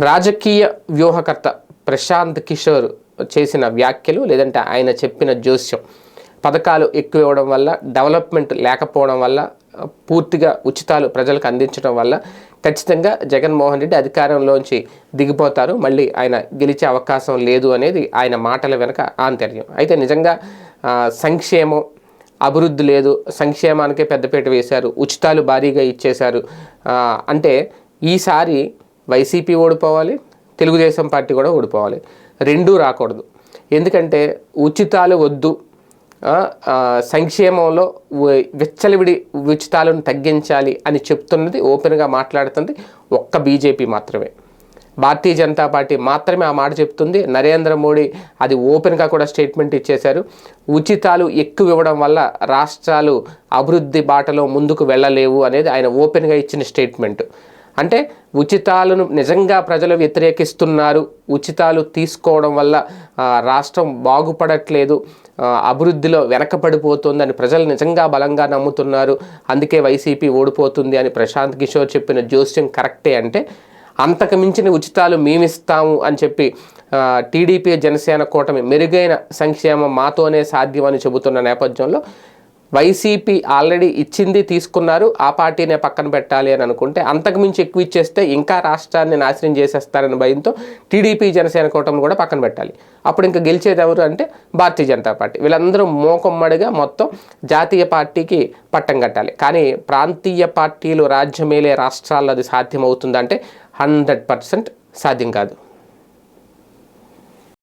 రాజకీయ వ్యూహకర్త ప్రశాంత్ కిషోర్ చేసిన వ్యాఖ్యలు లేదంటే ఆయన చెప్పిన జోస్యం పథకాలు ఎక్కువ ఇవ్వడం వల్ల డెవలప్మెంట్ లేకపోవడం వల్ల పూర్తిగా ఉచితాలు ప్రజలకు అందించడం వల్ల ఖచ్చితంగా జగన్మోహన్ రెడ్డి అధికారంలోంచి దిగిపోతారు. మళ్ళీ ఆయన గెలిచే అవకాశం లేదు అనేది ఆయన మాటల వెనక ఆంతర్యం. అయితే నిజంగా సంక్షేమం అభివృద్ధి లేదు. సంక్షేమానికే పెద్దపీట వేశారు. ఉచితాలు భారీగా ఇచ్చేశారు. అంటే ఈసారి వైసీపీ ఓడిపోవాలి తెలుగుదేశం పార్టీ కూడా ఓడిపోవాలి. రెండూ రాకూడదు. ఎందుకంటే ఉచితాలు వద్దు. సంక్షేమంలో విచ్చలివిడి ఉచితాలను తగ్గించాలి అని చెప్తున్నది ఓపెన్గా మాట్లాడుతుంది ఒక్క బీజేపీ మాత్రమే. భారతీయ జనతా పార్టీ మాత్రమే ఆ మాట చెప్తుంది. నరేంద్ర మోడీ అది ఓపెన్గా కూడా స్టేట్మెంట్ ఇచ్చేశారు. ఉచితాలు ఎక్కువ ఇవ్వడం వల్ల రాష్ట్రాలు అభివృద్ధి బాటలో ముందుకు వెళ్ళలేవు అనేది ఆయన ఓపెన్గా ఇచ్చిన స్టేట్మెంట్. అంటే ఉచితాలను నిజంగా ప్రజలు వ్యతిరేకిస్తున్నారు. ఉచితాలు తీసుకోవడం వల్ల రాష్ట్రం బాగుపడట్లేదు. అభివృద్ధిలో అభివృద్ధిలో వెనకబడిపోతుందని ప్రజలు నిజంగా బలంగా నమ్ముతున్నారు. అందుకే వైసీపీ ఓడిపోతుంది అని ప్రశాంత్ కిషోర్ చెప్పిన జోస్యం కరెక్టే అంటే అంతకు మించిన ఉచితాలు మేమిస్తాము అని చెప్పి టీడీపీ జనసేన కూటమి మెరుగైన సంక్షేమం మాతోనే సాధ్యమని చెబుతున్న నేపథ్యంలో వైసీపీ ఆల్రెడీ ఇచ్చింది తీసుకున్నారు ఆ పార్టీనే పక్కన పెట్టాలి అని అనుకుంటే అంతకుమించి ఎక్కువ ఇచ్చేస్తే ఇంకా రాష్ట్రాన్ని నాశనం చేసేస్తారని భయంతో టీడీపీ జనసేన కూటమి కూడా పక్కన పెట్టాలి. అప్పుడు ఇంకా గెలిచేది ఎవరు అంటే భారతీయ జనతా పార్టీ. వీళ్ళందరూ మోకమ్మడిగా మొత్తం జాతీయ పార్టీకి పట్టం కట్టాలి. కానీ ప్రాంతీయ పార్టీలు రాజ్యమేలే రాష్ట్రాల్లో అది సాధ్యమవుతుందంటే హండ్రెడ్ పర్సెంట్ సాధ్యం కాదు.